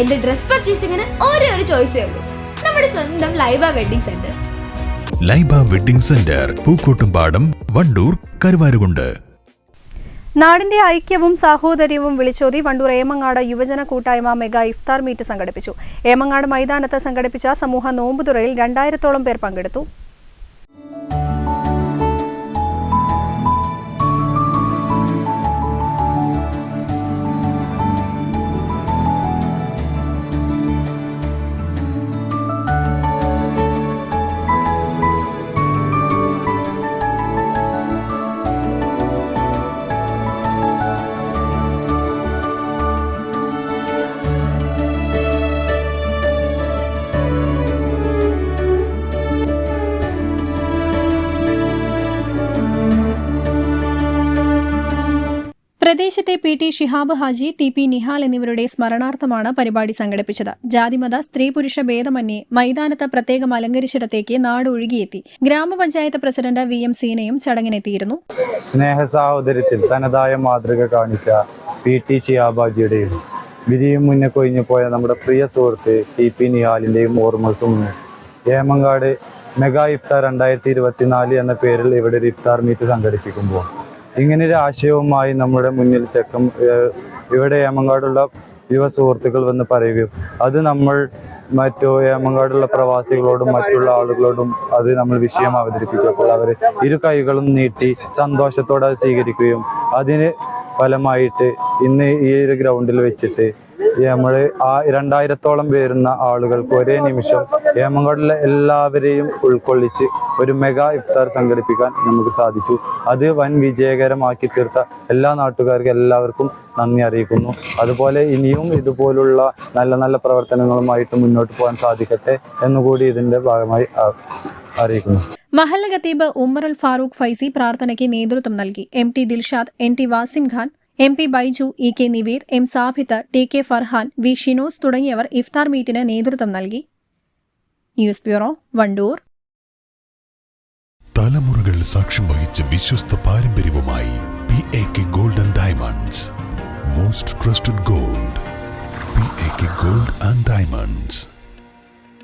എന്റെ ഡ്രസ് പർച്ചേസിംഗിന് ഒരേ ഒരു ചോയ്സേ ഉള്ളൂ. നമ്മുടെ സ്വന്തം Laiba wedding centre. Laiba wedding centre Pookkottumpadam Vandoor Karuvarakundu. നാടിന്റെ ഐക്യവും സാഹോദര്യവും വിളിച്ചോതി വണ്ടൂർ ഏമങ്ങാട് യുവജന കൂട്ടായ്മ മെഗാ ഇഫ്താർ മീറ്റ് സംഘടിപ്പിച്ചു. ഏമങ്ങാട് മൈതാനത്ത് സംഘടിപ്പിച്ച സമൂഹ നോമ്പുതുറയിൽ രണ്ടായിരത്തോളം പേർ പങ്കെടുത്തു. പ്രദേശത്തെ P T Shihab Haji T P Nihal എന്നിവരുടെ സ്മരണാർത്ഥമാണ് പരിപാടി സംഘടിപ്പിച്ചത്. ജാതിമത സ്ത്രീ പുരുഷ ഭേദമന്യേ മൈതാനത്ത് പ്രത്യേകം അലങ്കരിച്ചിടത്തേക്ക് നാട് ഒഴുകിയെത്തി ഗ്രാമപഞ്ചായത്ത് പ്രസിഡന്റ് വി എം സീനയും ചടങ്ങിനെത്തിയിരുന്നു. സ്നേഹ സാഹോദര്യത്തിൽ തനതായ മാതൃക കാണിച്ച പി ടി ഷിയാബാജിയുടെയും വിരിയും മുന്നേ കൊഴിഞ്ഞു പോയ നമ്മുടെ പ്രിയ സുഹൃത്ത് ടി പി നിഹാലിന്റെയും ഓർമ്മകൾക്ക് മുന്നിൽ ഏമങ്കാട് മെഗാ ഇഫ്താർ രണ്ടായിരത്തി ഇരുപത്തിനാല് എന്ന പേരിൽ ഇവിടെ ഒരു ഇഫ്താർ മീറ്റ് സംഘടിപ്പിക്കുമ്പോൾ ഇങ്ങനെ ഒരു ആശയവുമായി നമ്മുടെ മുന്നിൽ ചെക്കം ഇവിടെ ഏമങ്കാടുള്ള യുവ സുഹൃത്തുക്കൾ വന്ന് പറയുകയും അത് നമ്മൾ മറ്റു ഏമങ്കാടുള്ള പ്രവാസികളോടും മറ്റുള്ള ആളുകളോടും അത് നമ്മൾ വിഷയം അവതരിപ്പിച്ചപ്പോൾ അവർ ഇരു കൈകളും നീട്ടി സന്തോഷത്തോടെ സ്വീകരിക്കുകയും അതിന് ഫലമായിട്ട് ഇന്ന് ഈ ഒരു ഗ്രൗണ്ടിൽ വെച്ചിട്ട് നമ്മൾ ആ രണ്ടായിരത്തോളം വരുന്ന ആളുകൾക്ക് ഒരേ നിമിഷം ഏമങ്കാടിലെ എല്ലാവരെയും ഉൾക്കൊള്ളിച്ച് ഒരു മെഗാ ഇഫ്താർ സംഘടിപ്പിക്കാൻ നമുക്ക് സാധിച്ചു. അത് വൻ വിജയകരമാക്കി തീർത്ത എല്ലാ നാട്ടുകാർക്കും എല്ലാവർക്കും നന്ദി അറിയിക്കുന്നു. അതുപോലെ ഇനിയും ഇതുപോലുള്ള നല്ല നല്ല പ്രവർത്തനങ്ങളുമായിട്ട് മുന്നോട്ട് പോകാൻ സാധിക്കട്ടെ എന്നുകൂടി ഇതിന്റെ ഭാഗമായി അറിയിക്കുന്നു. മഹല്ല ഖത്തീബ് ഉമ്മറുൽ ഫാറൂഖ് ഫൈസി പ്രാർത്ഥനയ്ക്ക് നേതൃത്വം നൽകി. M T Dilshad N T Wasim Khan M P Baiju E K Niveer M Sabith T K Farhan V Shinos തുടങ്ങിയവർ ഇഫ്താർ മീറ്റിന് നേതൃത്വം നൽകി. News bureau Vandoor. തലമുറകൾ സാക്ഷ്യം വഹിച്ച വിശ്വസ്ത പാരമ്പര്യവുമായി P A K golden diamonds. Most trusted gold. P A K gold and diamonds.